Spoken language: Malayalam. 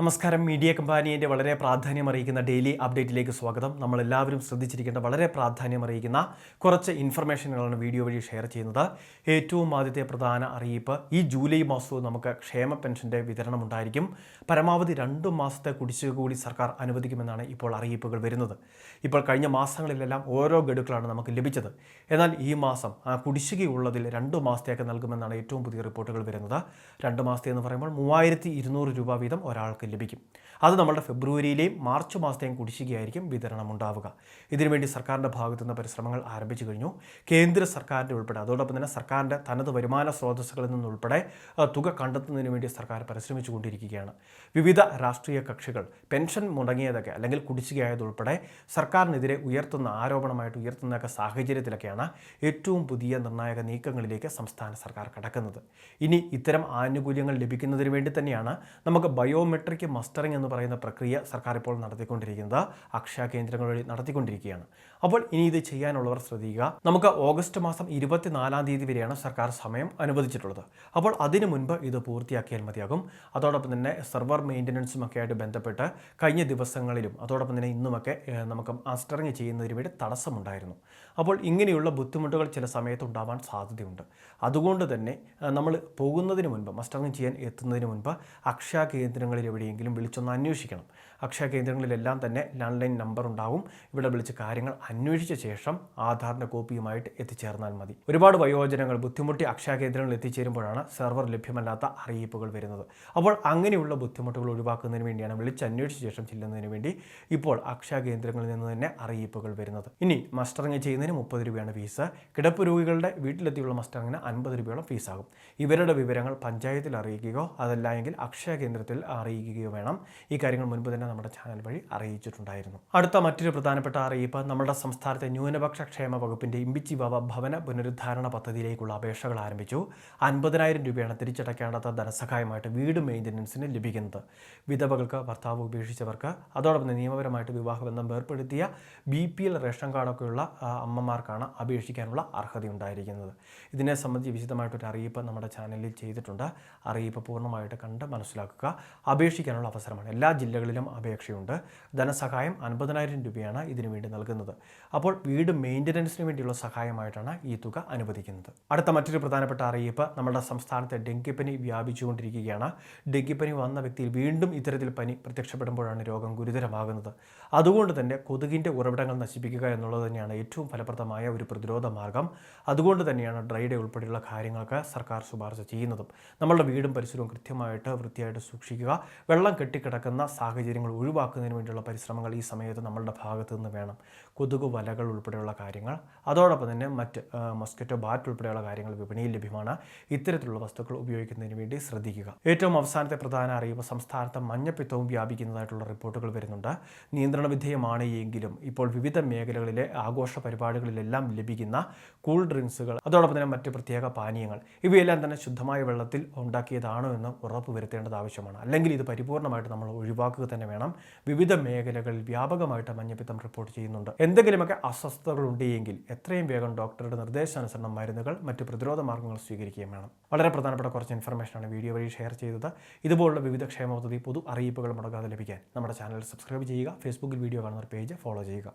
നമസ്കാരം. മീഡിയ കമ്പാനിയുടെ വളരെ പ്രാധാന്യം അറിയിക്കുന്ന ഡെയിലി അപ്ഡേറ്റിലേക്ക് സ്വാഗതം. നമ്മൾ എല്ലാവരും ശ്രദ്ധിച്ചിരിക്കേണ്ട വളരെ പ്രാധാന്യം അറിയിക്കുന്ന കുറച്ച് ഇൻഫർമേഷനുകളാണ് വീഡിയോ വഴി ഷെയർ ചെയ്യുന്നത്. ഏറ്റവും ആദ്യത്തെ പ്രധാന അറിയിപ്പ് ഈ ജൂലൈ മാസവും നമുക്ക് ക്ഷേമ പെൻഷന്റെ വിതരണം ഉണ്ടായിരിക്കും. പരമാവധി രണ്ട് മാസത്തെ കുടിശ്ശിക കൂടി സർക്കാർ അനുവദിക്കുമെന്നാണ് ഇപ്പോൾ അറിയിപ്പുകൾ വരുന്നത്. ഇപ്പോൾ കഴിഞ്ഞ മാസങ്ങളിലെല്ലാം ഓരോ ഗഡുക്കളാണ് നമുക്ക് ലഭിച്ചത്. എന്നാൽ ഈ മാസം ആ കുടിശ്ശികയുള്ളതിൽ രണ്ട് മാസത്തേക്ക് നൽകുമെന്നാണ് ഏറ്റവും പുതിയ റിപ്പോർട്ടുകൾ വരുന്നത്. രണ്ട് മാസത്തെ എന്ന് പറയുമ്പോൾ മൂവായിരത്തി രൂപ വീതം ഒരാൾക്ക് ലഭിക്കും. അത് നമ്മളുടെ ഫെബ്രുവരിയിലെയും മാർച്ച് മാസത്തെയും കുടിശ്ശികയായിരിക്കും വിതരണം ഉണ്ടാവുക ഇതിനുവേണ്ടി സർക്കാരിന്റെ ഭാഗത്തു നിന്ന് പരിശ്രമങ്ങൾ ആരംഭിച്ചു കഴിഞ്ഞു. കേന്ദ്ര സർക്കാരിന്റെ ഉൾപ്പെടെ അതോടൊപ്പം തന്നെ സർക്കാരിന്റെ തനത് വരുമാന സ്രോതസ്സുകളിൽ നിന്നുൾപ്പെടെ തുക കണ്ടെത്തുന്നതിന് വേണ്ടി സർക്കാർ പരിശ്രമിച്ചു കൊണ്ടിരിക്കുകയാണ്. വിവിധ രാഷ്ട്രീയ കക്ഷികൾ പെൻഷൻ മുടങ്ങിയതൊക്കെ അല്ലെങ്കിൽ കുടിശ്ശികയായതുൾപ്പെടെ സർക്കാരിനെതിരെ ഉയർത്തുന്ന ആരോപണമായിട്ട് ഉയർത്തുന്നതൊക്കെ സാഹചര്യത്തിലൊക്കെയാണ് ഏറ്റവും പുതിയ നിർണായക നീക്കങ്ങളിലേക്ക് സംസ്ഥാന സർക്കാർ കടക്കുന്നത്. ഇനി ഇത്തരം ആനുകൂല്യങ്ങൾ ലഭിക്കുന്നതിന് വേണ്ടി തന്നെയാണ് നമുക്ക് ബയോമെട്രിക് മസ്റ്ററിംഗ് എന്ന് പറയുന്ന പ്രക്രിയ സർക്കാർ ഇപ്പോൾ നടത്തിക്കൊണ്ടിരിക്കുന്നത് അക്ഷയ കേന്ദ്രങ്ങൾ വഴി നടത്തിക്കൊണ്ടിരിക്കുകയാണ്. അപ്പോൾ ഇനി ഇത് ചെയ്യാനുള്ളവർ ശ്രദ്ധിക്കുക. നമുക്ക് ഓഗസ്റ്റ് മാസം ഇരുപത്തിനാലാം തീയതി വരെയാണ് സർക്കാർ സമയം അനുവദിച്ചിട്ടുള്ളത്. അപ്പോൾ അതിനു മുൻപ് ഇത് പൂർത്തിയാക്കിയാൽ മതിയാകും. അതോടൊപ്പം തന്നെ സെർവർ മെയിന്റനൻസും ഒക്കെ ആയിട്ട് ബന്ധപ്പെട്ട് കഴിഞ്ഞ ദിവസങ്ങളിലും അതോടൊപ്പം തന്നെ ഇന്നുമൊക്കെ നമുക്ക് മസ്റ്ററിങ് ചെയ്യുന്നതിന് വേണ്ടി തടസ്സമുണ്ടായിരുന്നു. അപ്പോൾ ഇങ്ങനെയുള്ള ബുദ്ധിമുട്ടുകൾ ചില സമയത്ത് ഉണ്ടാവാൻ സാധ്യതയുണ്ട്. അതുകൊണ്ട് തന്നെ നമ്മൾ പോകുന്നതിന് മുൻപ് മസ്റ്ററിങ് ചെയ്യാൻ എത്തുന്നതിന് മുൻപ് അക്ഷയ കേന്ദ്രങ്ങളിൽ എവിടെയെങ്കിലും വിളിച്ചൊന്ന് അന്വേഷിക്കണം. അക്ഷയ കേന്ദ്രങ്ങളിലെല്ലാം തന്നെ ലാൻഡ് ലൈൻ നമ്പർ ഉണ്ടാവും. ഇവിടെ വിളിച്ച് കാര്യങ്ങൾ അന്വേഷിച്ച ശേഷം ആധാറിന്റെ കോപ്പിയുമായിട്ട് എത്തിച്ചേർന്നാൽ മതി. ഒരുപാട് വയോജനങ്ങൾ ബുദ്ധിമുട്ടി അക്ഷയ കേന്ദ്രങ്ങളിൽ എത്തിച്ചേരുമ്പോഴാണ് സെർവർ ലഭ്യമല്ലാത്ത അറിയിപ്പുകൾ വരുന്നത്. അപ്പോൾ അങ്ങനെയുള്ള ബുദ്ധിമുട്ടുകൾ ഒഴിവാക്കുന്നതിന് വേണ്ടിയാണ് വിളിച്ച് അന്വേഷിച്ച ശേഷം ചെല്ലുന്നതിന് വേണ്ടി ഇപ്പോൾ അക്ഷയ കേന്ദ്രങ്ങളിൽ നിന്ന് തന്നെ അറിയിപ്പുകൾ വരുന്നത്. ഇനി മസ്റ്ററിങ് ചെയ്യുന്നതിന് മുപ്പത് രൂപയാണ് ഫീസ്. കിടപ്പ് രോഗികളുടെ വീട്ടിലെത്തിയുള്ള മസ്റ്ററിങ്ങിന് അൻപത് രൂപയോളം ഫീസാകും. ഇവരുടെ വിവരങ്ങൾ പഞ്ചായത്തിൽ അറിയിക്കുകയോ അതല്ല എങ്കിൽ അക്ഷയ കേന്ദ്രത്തിൽ അറിയിക്കുകയോ വേണം. ഈ കാര്യങ്ങൾ മുൻപ് തന്നെ നമ്മുടെ ചാനൽ വഴി അറിയിച്ചിട്ടുണ്ടായിരുന്നു. അടുത്ത മറ്റൊരു പ്രധാനപ്പെട്ട അറിയിപ്പ് നമ്മുടെ സംസ്ഥാനത്തെ ന്യൂനപക്ഷ ക്ഷേമ വകുപ്പിന്റെ ഇമ്പിച്ചി ഭവ ഭവന പുനരുദ്ധാരണ പദ്ധതിയിലേക്കുള്ള അപേക്ഷകൾ ആരംഭിച്ചു. അൻപതിനായിരം രൂപയാണ് തിരിച്ചടയ്ക്കേണ്ടാത്ത ധനസഹായമായിട്ട് വീട് മെയിന്റനൻസിന് ലഭിക്കുന്നത്. വിധവകൾക്ക് ഭർത്താവ് ഉപേക്ഷിച്ചവർക്ക് അതോടൊപ്പം നിയമപരമായിട്ട് വിവാഹബന്ധം ഏർപ്പെടുത്തിയ ബി പി എൽ റേഷൻ കാർഡൊക്കെയുള്ള അമ്മമാർക്കാണ് അപേക്ഷിക്കാനുള്ള അർഹതയുണ്ടായിരിക്കുന്നത്. ഇതിനെ സംബന്ധിച്ച് വിശദമായിട്ടൊരു അറിയിപ്പ് നമ്മുടെ ചാനലിൽ ചെയ്തിട്ടുണ്ട്. അറിയിപ്പ് പൂർണമായിട്ട് കണ്ട് മനസ്സിലാക്കുക. അപേക്ഷിക്കാനുള്ള അവസരമാണ്. എല്ലാ ജില്ലകളിലും അപേക്ഷയുണ്ട്. ധനസഹായം അൻപതിനായിരം രൂപയാണ് ഇതിനു വേണ്ടി നൽകുന്നത്. അപ്പോൾ വീട് മെയിന്റനൻസിന് വേണ്ടിയുള്ള സഹായമായിട്ടാണ് ഈ തുക അനുവദിക്കുന്നത്. അടുത്ത മറ്റൊരു പ്രധാനപ്പെട്ട അറിയിപ്പ് നമ്മുടെ സംസ്ഥാനത്തെ ഡെങ്കിപ്പനി വ്യാപിച്ചുകൊണ്ടിരിക്കുകയാണ്. ഡെങ്കിപ്പനി വന്ന വ്യക്തിയിൽ വീണ്ടും ഇത്തരത്തിൽ പനി പ്രത്യക്ഷപ്പെടുമ്പോഴാണ് രോഗം ഗുരുതരമാകുന്നത്. അതുകൊണ്ട് തന്നെ കൊതുകിന്റെ ഉറവിടങ്ങൾ നശിപ്പിക്കുക എന്നുള്ളത് തന്നെയാണ് ഏറ്റവും ഫലപ്രദമായ ഒരു പ്രതിരോധ മാർഗം. അതുകൊണ്ട് തന്നെയാണ് ഡ്രൈ ഡേ ഉൾപ്പെടെയുള്ള കാര്യങ്ങൾക്ക് സർക്കാർ ശുപാർശ ചെയ്യുന്നതും. നമ്മളുടെ വീടും പരിസരവും കൃത്യമായിട്ട് വൃത്തിയായിട്ട് സൂക്ഷിക്കുക. വെള്ളം കെട്ടിക്കിടക്കുന്ന സാഹചര്യങ്ങൾ ഒഴിവാക്കുന്നതിന് വേണ്ടിയുള്ള പരിശ്രമങ്ങൾ ഈ സമയത്ത് നമ്മളുടെ ഭാഗത്തു നിന്ന് വേണം. കൊതുക് വലകൾ ഉൾപ്പെടെയുള്ള കാര്യങ്ങൾ അതോടൊപ്പം തന്നെ മറ്റ് ആ, ബാറ്റ് ഉൾപ്പെടെയുള്ള കാര്യങ്ങൾ വിപണിയിൽ ലഭ്യമാണ്. ഇത്തരത്തിലുള്ള വസ്തുക്കൾ ഉപയോഗിക്കുന്നതിന് വേണ്ടി ശ്രദ്ധിക്കുക. ഏറ്റവും അവസാനത്തെ പ്രധാന അറിയിപ്പ് സംസ്ഥാനത്ത് മഞ്ഞപ്പിത്തവും വ്യാപിക്കുന്നതായിട്ടുള്ള റിപ്പോർട്ടുകൾ വരുന്നുണ്ട്. നിയന്ത്രണ വിധേയമാണ് എങ്കിലും ഇപ്പോൾ വിവിധ മേഖലകളിലെ ആഘോഷ പരിപാടികളിലെല്ലാം ലഭിക്കുന്ന കൂൾ ഡ്രിങ്ക്സുകൾ അതോടൊപ്പം തന്നെ മറ്റ് പ്രത്യേക പാനീയങ്ങൾ ഇവയെല്ലാം തന്നെ ശുദ്ധമായ വെള്ളത്തിൽ ഉണ്ടാക്കിയതാണോ എന്ന് ഉറപ്പ് വരുത്തേണ്ടത് ആവശ്യമാണ്. അല്ലെങ്കിൽ ഇത് പരിപൂർണമായിട്ട് നമ്മൾ ഒഴിവാക്കുക തന്നെ വേണം. വിവിധ മേഖലകളിൽ വ്യാപകമായിട്ട് മഞ്ഞപ്പിത്തം റിപ്പോർട്ട് ചെയ്യുന്നുണ്ട്. എന്തെങ്കിലുമൊക്കെ അസ്വസ്ഥതകൾ ഉണ്ടെങ്കിൽ എത്രയും വേഗം ഡോക്ടറുടെ നിർദ്ദേശാനുസരണം മരുന്നുകൾ മറ്റ് പ്രതിരോധ മാർഗങ്ങൾ സ്വീകരിക്കുകയും വേണം. വളരെ പ്രധാനപ്പെട്ട കുറച്ച് ഇൻഫർമേഷനാണ് വീഡിയോ വഴി ഷെയർ ചെയ്തത്. ഇതുപോലുള്ള വിവിധ ക്ഷേമ പദ്ധതി പൊതു അറിയിപ്പുകൾ മുടങ്ങാതെ ലഭിക്കാൻ നമ്മുടെ ചാനൽ സബ്സ്ക്രൈബ് ചെയ്യുക. ഫേസ്ബുക്കിൽ വീഡിയോ കാണുന്ന പേജ് ഫോളോ ചെയ്യുക.